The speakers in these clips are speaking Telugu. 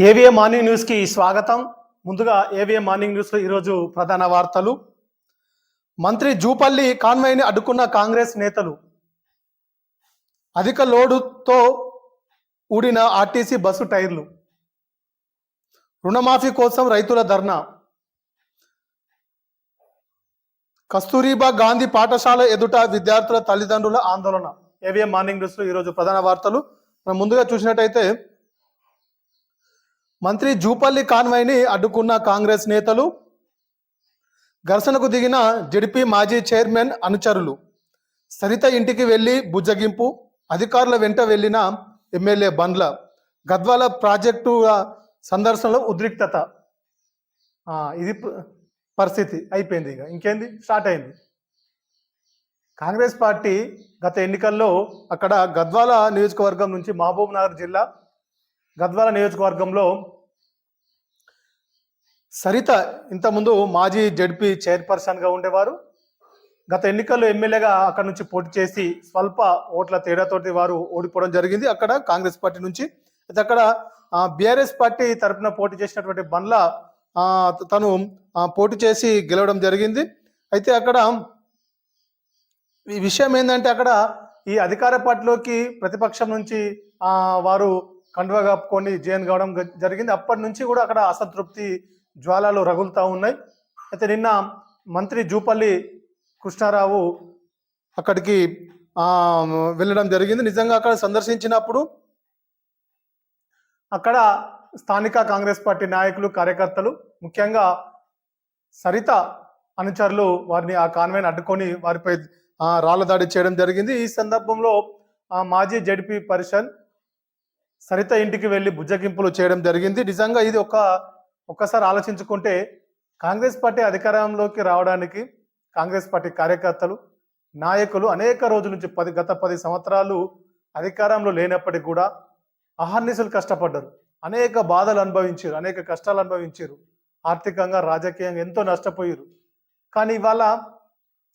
ఏవిఏ మార్నింగ్ న్యూస్కి స్వాగతం. ముందుగా ఏవిఏ మార్నింగ్ న్యూస్లో ఈరోజు ప్రధాన వార్తలు. మంత్రి జూపల్లి కాన్వాయ్ని అడ్డుకున్న కాంగ్రెస్ నేతలు. అధిక లోడుతో ఊడిన ఆర్టీసీ బస్సు టైర్లు. రుణమాఫీ కోసం రైతుల ధర్నా. కస్తూరిబా గాంధీ పాఠశాల ఎదుట విద్యార్థుల తల్లిదండ్రుల ఆందోళన. ఏవిఎం మార్నింగ్ న్యూస్లో ఈరోజు ప్రధాన వార్తలు. మనం ముందుగా చూసినట్టయితే మంత్రి జూపల్లి కాన్వాయ్ని అడ్డుకున్న కాంగ్రెస్ నేతలు ఘర్షణకు దిగిన జడిపి మాజీ చైర్మన్ అనుచరులు సరిత ఇంటికి వెళ్ళి బుజ్జగింపు అధికారుల వెంట వెళ్ళిన ఎమ్మెల్యే బండ్ల గద్వాల ప్రాజెక్టు సందర్శనలో ఉద్రిక్తత. ఇది పరిస్థితి అయిపోయింది ఇక. ఇంకేంది? స్టార్ట్ అయింది. కాంగ్రెస్ పార్టీ గత ఎన్నికల్లో అక్కడ గద్వాల నియోజకవర్గం నుంచి మహబూబ్ నగర్ జిల్లా గద్వాల నియోజకవర్గంలో సరిత ఇంతకుముందు మాజీ జడ్పీ చైర్పర్సన్గా ఉండేవారు. గత ఎన్నికల్లో ఎమ్మెల్యేగా అక్కడ నుంచి పోటీ చేసి స్వల్ప ఓట్ల తేడాతోటి వారు ఓడిపోవడం జరిగింది. అక్కడ కాంగ్రెస్ పార్టీ నుంచి అయితే అక్కడ బీఆర్ఎస్ పార్టీ తరపున పోటీ చేసినటువంటి బండ్ల తను పోటీ చేసి గెలవడం జరిగింది. అయితే అక్కడ ఈ విషయం ఏంటంటే అక్కడ ఈ అధికార పార్టీలోకి ప్రతిపక్షం నుంచి వారు కండువా కప్పుకొని జైన్ కావడం జరిగింది. అప్పటి నుంచి కూడా అక్కడ అసంతృప్తి జ్వాలలు రగులుతూ ఉన్నాయి. అయితే నిన్న మంత్రి జూపల్లి కృష్ణారావు అక్కడికి వెళ్ళడం జరిగింది. నిజంగా అక్కడ సందర్శించినప్పుడు అక్కడ స్థానిక కాంగ్రెస్ పార్టీ నాయకులు కార్యకర్తలు ముఖ్యంగా సరిత అనుచరులు వారిని ఆ కాన్వైన్ అడ్డుకొని వారిపై ఆ, రాళ్ళ దాడి చేయడం జరిగింది. ఈ సందర్భంలో మాజీ జడ్పీ పరిషత్ సరిత ఇంటికి వెళ్ళి బుజ్జగింపులు చేయడం జరిగింది. నిజంగా ఇది ఒక ఒక్కసారి ఆలోచించుకుంటే కాంగ్రెస్ పార్టీ అధికారంలోకి రావడానికి కాంగ్రెస్ పార్టీ కార్యకర్తలు నాయకులు అనేక రోజుల నుంచి పది గత పది సంవత్సరాలు అధికారంలో లేనప్పటికీ కూడా అహర్నిశలు కష్టపడ్డారు. అనేక బాధలు అనుభవించారు అనేక కష్టాలు అనుభవించారు. ఆర్థికంగా రాజకీయంగా ఎంతో నష్టపోయారు. కానీ ఇవాళ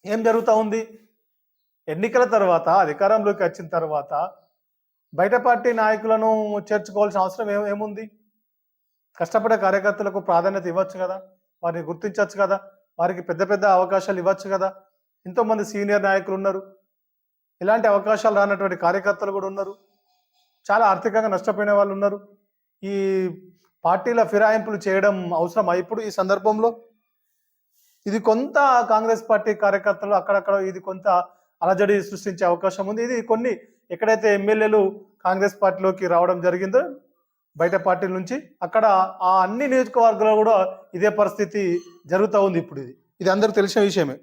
ఏం జరుగుతూ ఉంది? ఎన్నికల తర్వాత అధికారంలోకి వచ్చిన తర్వాత బయట పార్టీ నాయకులను చేర్చుకోవాల్సిన అవసరం ఏముంది? కష్టపడే కార్యకర్తలకు ప్రాధాన్యత ఇవ్వచ్చు కదా? వారిని గుర్తించవచ్చు కదా? వారికి పెద్ద పెద్ద అవకాశాలు ఇవ్వచ్చు కదా? ఎంతోమంది సీనియర్ నాయకులు ఉన్నారు. ఇలాంటి అవకాశాలు రానటువంటి కార్యకర్తలు కూడా ఉన్నారు. చాలా ఆర్థికంగా నష్టపోయిన వాళ్ళు ఉన్నారు. ఈ పార్టీల ఫిరాయింపులు చేయడం అవసరమా? ఇప్పుడు ఈ సందర్భంలో ఇది కొంత కాంగ్రెస్ పార్టీ కార్యకర్తలు అక్కడక్కడ ఇది కొంత అలజడి సృష్టించే అవకాశం ఉంది. ఇది కొన్ని ఎక్కడైతే ఎమ్మెల్యేలు కాంగ్రెస్ పార్టీలోకి రావడం జరిగిందో బయట పార్టీల నుంచి అక్కడ ఆ అన్ని నియోజకవర్గాల్లో కూడా ఇదే పరిస్థితి జరుగుతూ ఉంది ఇప్పుడు ఇది. ఇది అందరికి తెలిసిన విషయమే.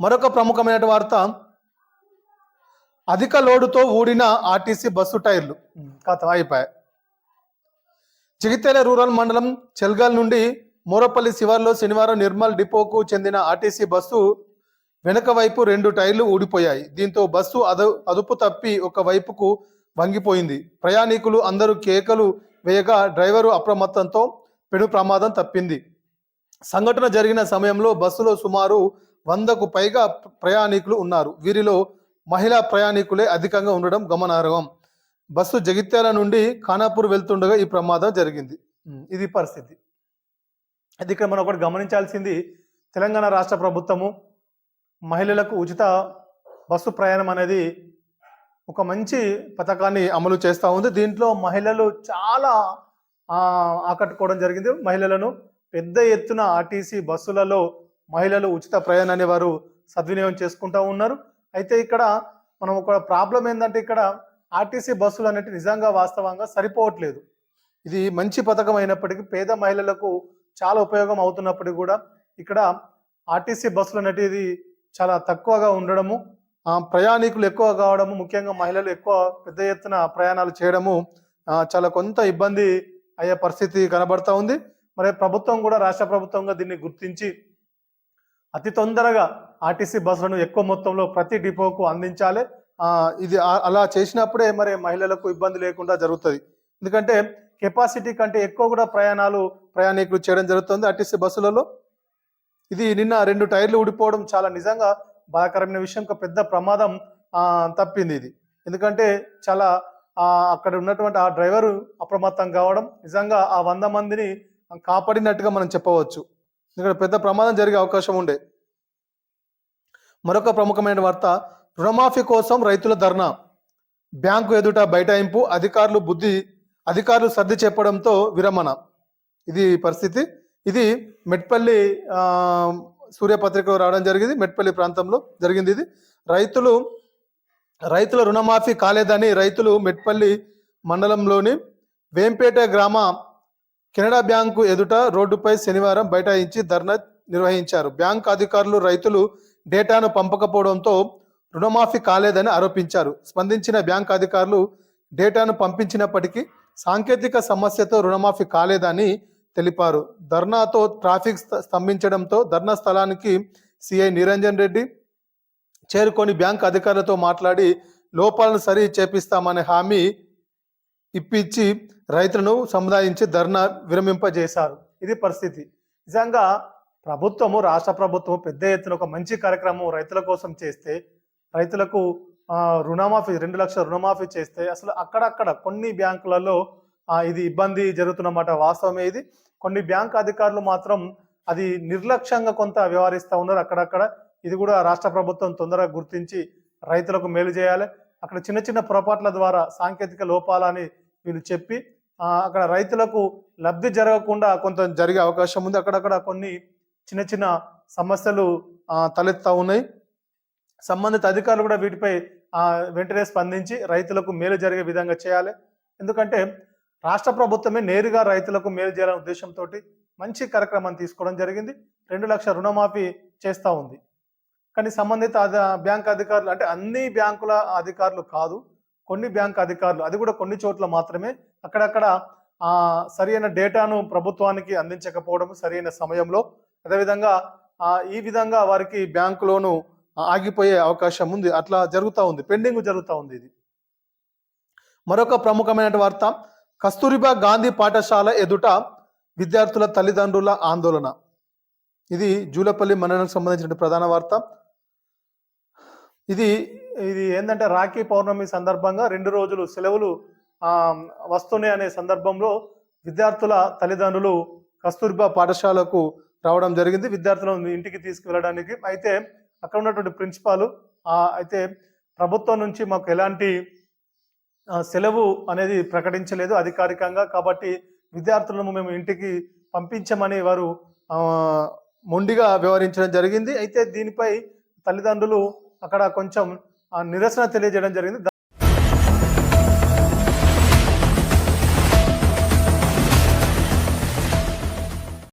మరొక ప్రముఖమైన వార్త అధిక లోడుతో ఊడిన ఆర్టీసీ బస్సు టైర్లు. కథ అయిపోయాయి. జగిత్యాల రూరల్ మండలం చెల్గాల్ నుండి మోరపల్లి శివార్లో శనివారం నిర్మల్ డిపోకు చెందిన ఆర్టీసీ బస్సు వెనక వైపు రెండు టైర్లు ఊడిపోయాయి. దీంతో బస్సు అదు అదుపు తప్పి ఒక వైపుకు వంగిపోయింది. ప్రయాణికులు అందరూ కేకలు వేయగా డ్రైవరు అప్రమత్తంతో పెను ప్రమాదం తప్పింది. సంఘటన జరిగిన సమయంలో బస్సులో సుమారు వందకు పైగా ప్రయాణికులు ఉన్నారు. వీరిలో మహిళా ప్రయాణికులే అధికంగా ఉండడం గమనార్హం. బస్సు జగిత్యాల నుండి ఖానాపూర్ వెళ్తుండగా ఈ ప్రమాదం జరిగింది. ఇది పరిస్థితి. అది ఇక్కడ మనం ఒకటి గమనించాల్సింది తెలంగాణ రాష్ట్ర ప్రభుత్వము మహిళలకు ఉచిత బస్సు ప్రయాణం అనేది ఒక మంచి పథకాన్ని అమలు చేస్తూ ఉంది. దీంట్లో మహిళలు చాలా ఆకట్టుకోవడం జరిగింది. మహిళలను పెద్ద ఎత్తున ఆర్టీసీ బస్సులలో మహిళలు ఉచిత ప్రయాణాన్ని వారు సద్వినియోగం చేసుకుంటూ ఉన్నారు. అయితే ఇక్కడ మనం ఒక ప్రాబ్లం ఏంటంటే ఇక్కడ ఆర్టీసీ బస్సులు అనేవి నిజంగా వాస్తవంగా సరిపోవట్లేదు. ఇది మంచి పథకం అయినప్పటికీ పేద మహిళలకు చాలా ఉపయోగం అవుతున్నప్పటికీ కూడా ఇక్కడ ఆర్టీసీ బస్సులు అనేటిది చాలా తక్కువగా ఉండడము ప్రయాణికులు ఎక్కువ కావడము ముఖ్యంగా మహిళలు ఎక్కువ పెద్ద ఎత్తున ప్రయాణాలు చేయడము చాలా కొంత ఇబ్బంది అయ్యే పరిస్థితి కనబడతా ఉంది. మరి ప్రభుత్వం కూడా రాష్ట్ర ప్రభుత్వంగా దీన్ని గుర్తించి అతి తొందరగా ఆర్టీసీ బస్సులను ఎక్కువ మొత్తంలో ప్రతి డిపోకు అందించాలి. ఇది అలా చేసినప్పుడే మరి మహిళలకు ఇబ్బంది లేకుండా జరుగుతుంది. ఎందుకంటే కెపాసిటీ కంటే ఎక్కువ కూడా ప్రయాణాలు ప్రయాణికులు చేయడం జరుగుతుంది ఆర్టీసీ బస్సులలో. ఇది నిన్న రెండు టైర్లు ఊడిపోవడం చాలా నిజంగా బాధాకరమైన విషయం ఒక పెద్ద ప్రమాదం తప్పింది ఇది. ఎందుకంటే చాలా అక్కడ ఉన్నటువంటి ఆ డ్రైవరు అప్రమత్తం కావడం నిజంగా ఆ వంద మందిని కాపాడినట్టుగా మనం చెప్పవచ్చు. ఇక్కడ పెద్ద ప్రమాదం జరిగే అవకాశం ఉండే. మరొక ప్రముఖమైన వార్త రుణమాఫీ కోసం రైతుల ధర్నా. బ్యాంకు ఎదుట బైఠాయింపు అధికారులు బుద్ధి అధికారులు సర్ది చెప్పడంతో విరమణ. ఇది పరిస్థితి. ఇది మెట్పల్లి సూర్యపత్రికలో రావడం జరిగింది. మెట్పల్లి ప్రాంతంలో జరిగింది ఇది. రైతులు రైతుల రుణమాఫీ కాలేదని రైతులు మెట్పల్లి మండలంలోని వేంపేట గ్రామ కెనడా బ్యాంకు ఎదుట రోడ్డుపై శనివారం బైఠాయించి ధర్నా నిర్వహించారు. బ్యాంక్ అధికారులు రైతులు డేటాను పంపకపోవడంతో రుణమాఫీ కాలేదని ఆరోపించారు. స్పందించిన బ్యాంక్ అధికారులు డేటాను పంపించినప్పటికీ సాంకేతిక సమస్యతో రుణమాఫీ కాలేదని తెలిపారు. ధర్నాతో ట్రాఫిక్ స్త- స్తంభించడంతో ధర్నా స్థలానికి సిఐ నిరంజన్ రెడ్డి చేరుకొని బ్యాంక్ అధికారులతో మాట్లాడి లోపాలను సరి చేపిస్తామనే హామీ ఇప్పించి రైతులను సముదాయించి ధర్నా విరమింపజేశారు. ఇది పరిస్థితి. నిజంగా ప్రభుత్వము రాష్ట్ర ప్రభుత్వం పెద్ద ఎత్తున ఒక మంచి కార్యక్రమం రైతుల కోసం చేస్తే రైతులకు రుణమాఫీ రెండు లక్షల రుణమాఫీ చేస్తే అసలు అక్కడక్కడ కొన్ని బ్యాంకులలో ఇది ఇబ్బంది జరుగుతున్నమాట. వాస్తవమే ఇది. కొన్ని బ్యాంక్ అధికారులు మాత్రం అది నిర్లక్ష్యంగా కొంత వ్యవహరిస్తూ ఉన్నారు అక్కడక్కడ. ఇది కూడా రాష్ట్ర ప్రభుత్వం తొందరగా గుర్తించి రైతులకు మేలు చేయాలి. అక్కడ చిన్న చిన్న పొరపాట్ల ద్వారా సాంకేతిక లోపాలని వీళ్ళు చెప్పి అక్కడ రైతులకు లబ్ధి జరగకుండా కొంత జరిగే అవకాశం ఉంది. అక్కడక్కడ కొన్ని చిన్న చిన్న సమస్యలు తలెత్తా ఉన్నాయి. సంబంధిత అధికారులు కూడా వీటిపై వెంటనే స్పందించి రైతులకు మేలు జరిగే విధంగా చేయాలి. ఎందుకంటే రాష్ట్ర ప్రభుత్వమే నేరుగా రైతులకు మేలు చేయాలనే ఉద్దేశంతో మంచి కార్యక్రమం తీసుకోవడం జరిగింది. రెండు లక్షల రుణమాఫీ చేస్తూ ఉంది. కానీ సంబంధిత బ్యాంక్ అధికారులు అంటే అన్ని బ్యాంకుల అధికారులు కాదు కొన్ని బ్యాంక్ అధికారులు అది కూడా కొన్ని చోట్ల మాత్రమే అక్కడక్కడ ఆ, సరైన డేటాను ప్రభుత్వానికి అందించకపోవడం సరైన సమయంలో అదేవిధంగా ఈ విధంగా వారికి బ్యాంకు లోను ఆగిపోయే అవకాశం ఉంది. అట్లా జరుగుతూ ఉంది. పెండింగ్ జరుగుతూ ఉంది ఇది. మరొక ప్రముఖమైన వార్త కస్తూరిబా గాంధీ పాఠశాల ఎదుట విద్యార్థుల తల్లిదండ్రుల ఆందోళన. ఇది జూలపల్లి మన్ననకు సంబంధించిన ప్రధాన వార్త. ఇది ఇది ఏంటంటే రాఖీ పౌర్ణమి సందర్భంగా రెండు రోజులు సెలవులు వస్తున్నాయి అనే సందర్భంలో విద్యార్థుల తల్లిదండ్రులు కస్తూర్బా పాఠశాలకు రావడం జరిగింది. విద్యార్థులను ఇంటికి తీసుకువెళ్ళడానికి. అయితే అక్కడ ఉన్నటువంటి ప్రిన్సిపాల్ అయితే ప్రభుత్వం నుంచి మాకు ఎలాంటి సెలవు అనేది ప్రకటించలేదు అధికారికంగా కాబట్టి విద్యార్థులను మేము ఇంటికి పంపించమని వారు మొండిగా వ్యవహరించడం జరిగింది. అయితే దీనిపై తల్లిదండ్రులు అక్కడ కొంచెం నిరసన తెలియజేయడం జరిగింది.